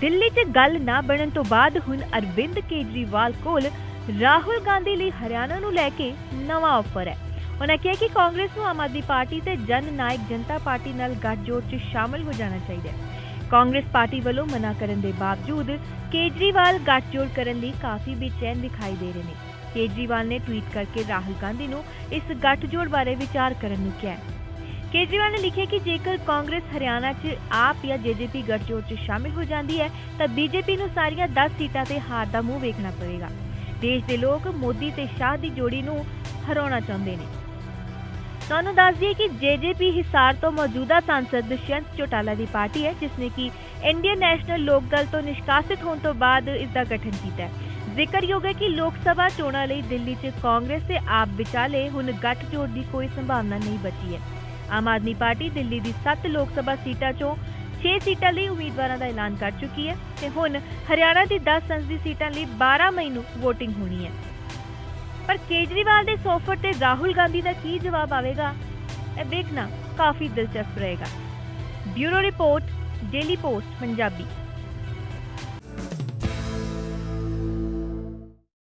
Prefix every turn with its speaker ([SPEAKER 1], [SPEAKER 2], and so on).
[SPEAKER 1] ਦਿੱਲੀ 'ਚ ਗੱਲ ਨਾ ਬਣਨ ਤੋਂ ਬਾਅਦ ਹੁਣ ਅਰਵਿੰਦ ਕੇਜਰੀਵਾਲ ਕੋਲ ਰਾਹੁਲ ਗਾਂਧੀ ਲਈ ਹਰਿਆਣਾ ਨੂੰ ਲੈ ਕੇ ਨਵਾਂ ਆਫਰ ਹੈ। ਉਹਨਾਂ ਕਿਹਾ ਕਿ ਕਾਂਗਰਸ ਨੂੰ ਆਮ ਆਦਮੀ ਪਾਰਟੀ ਤੇ ਜਨ ਨਾਇਕ ਜਨਤਾ ਪਾਰਟੀ ਨਾਲ ਗੱਠਜੋੜ 'ਚ ਸ਼ਾਮਲ ਹੋ ਜਾਣਾ ਚਾਹੀਦਾ ਹੈ। ਕਾਂਗਰਸ ਪਾਰਟੀ ਵੱਲੋਂ ਮਨਾ ਕਰਨ ਦੇ ਬਾਵਜੂਦ ਕੇਜਰੀਵਾਲ ਗੱਠਜੋੜ ਕਰਨ ਲਈ ਕਾਫੀ ਬੇਚੈਨ ਦਿਖਾਈ ਦੇ ਰਹੇ ਨੇ। ਕੇਜਰੀਵਾਲ ਨੇ ਟਵੀਟ ਕਰਕੇ ਰਾਹੁਲ ਗਾਂਧੀ ਨੂੰ ਇਸ ਗੱਠਜੋੜ ਬਾਰੇ ਵਿਚਾਰ ਕਰਨ ਨੂੰ ਕਿਹਾ ਹੈ। ਕੇਜਰੀਵਾਲ ਨੇ ਲਿਖਿਆ ਕਿ ਜੇਕਰ ਕਾਂਗਰਸ ਹਰਿਆਣਾ 'ਚ ਆਪ ਜਾਂ ਜੇਜੇਪੀ ਗੱਠਜੋੜ 'ਚ ਸ਼ਾਮਿਲ ਹੋ ਜਾਂਦੀ ਹੈ, ਤਾਂ ਬੀਜੇਪੀ ਨੂੰ ਸਾਰੀਆਂ 10 ਸੀਟਾਂ ਤੇ ਹਾਰ ਦਾ ਮੂੰਹ ਵੇਖਣਾ ਪਵੇਗਾ। ਦੇਸ਼ ਦੇ ਲੋਕ ਮੋਦੀ ਤੇ ਸ਼ਾਹ ਦੀ ਜੋੜੀ ਨੂੰ ਹਰਾਉਣਾ ਚਾਹੁੰਦੇ ਨੇ। ਤੁਹਾਨੂੰ ਦੱਸ ਦਈਏ ਕਿ ਜੇਜੇਪੀ ਹਿਸਾਰ ਤੋਂ ਮੌਜੂਦਾ ਸਾਂਸਦ ਦੁਸ਼ਯੰਤ ਚੌਟਾਲਾ ਦੀ ਪਾਰਟੀ ਹੈ, ਜਿਸ ਨੇ ਕਿ ਇੰਡੀਅਨ ਨੈਸ਼ਨਲ ਲੋਕ ਦਲ ਤੋਂ ਨਿਸ਼ਕਾਸਿਤ ਹੋਣ ਤੋਂ ਬਾਅਦ ਇਸ ਦਾ ਗਠਨ ਕੀਤਾ ਹੈ। ਜ਼ਿਕਰਯੋਗ ਹੈ ਕਿ ਲੋਕ ਸਭਾ ਚੋਣਾਂ ਲਈ ਦਿੱਲੀ 'ਚ ਕਾਂਗਰਸ ਤੇ ਆਪ ਵਿਚਾਲੇ ਹੁਣ ਗੱਠਜੋੜ ਦੀ ਕੋਈ ਸੰਭਾਵਨਾ ਨਹੀਂ ਬਚੀ ਹੈ। ਆਮ ਆਦਮੀ ਪਾਰਟੀ ਦਿੱਲੀ ਦੀ 7 ਲੋਕ ਸਭਾ ਸੀਟਾਂ 'ਚੋਂ 6 ਸੀਟਾਂ ਲਈ ਉਮੀਦਵਾਰਾਂ ਦਾ ਐਲਾਨ ਕਰ ਚੁੱਕੀ ਹੈ ਤੇ ਹੁਣ ਹਰਿਆਣਾ ਦੀ 10 ਸੰਸਦੀ ਸੀਟਾਂ ਲਈ 12 ਮਈ ਨੂੰ VOTING ਹੋਣੀ ਹੈ। ਪਰ ਕੇਜਰੀਵਾਲ ਦੇ ਸੋਫਰ ਤੇ ਰਾਹੁਲ ਗਾਂਧੀ ਦਾ ਕੀ ਜਵਾਬ ਆਵੇਗਾ? ਇਹ ਦੇਖਣਾ ਕਾਫੀ ਦਿਲਚਸਪ ਰਹੇਗਾ। Bureau report, daily post, Punjabi.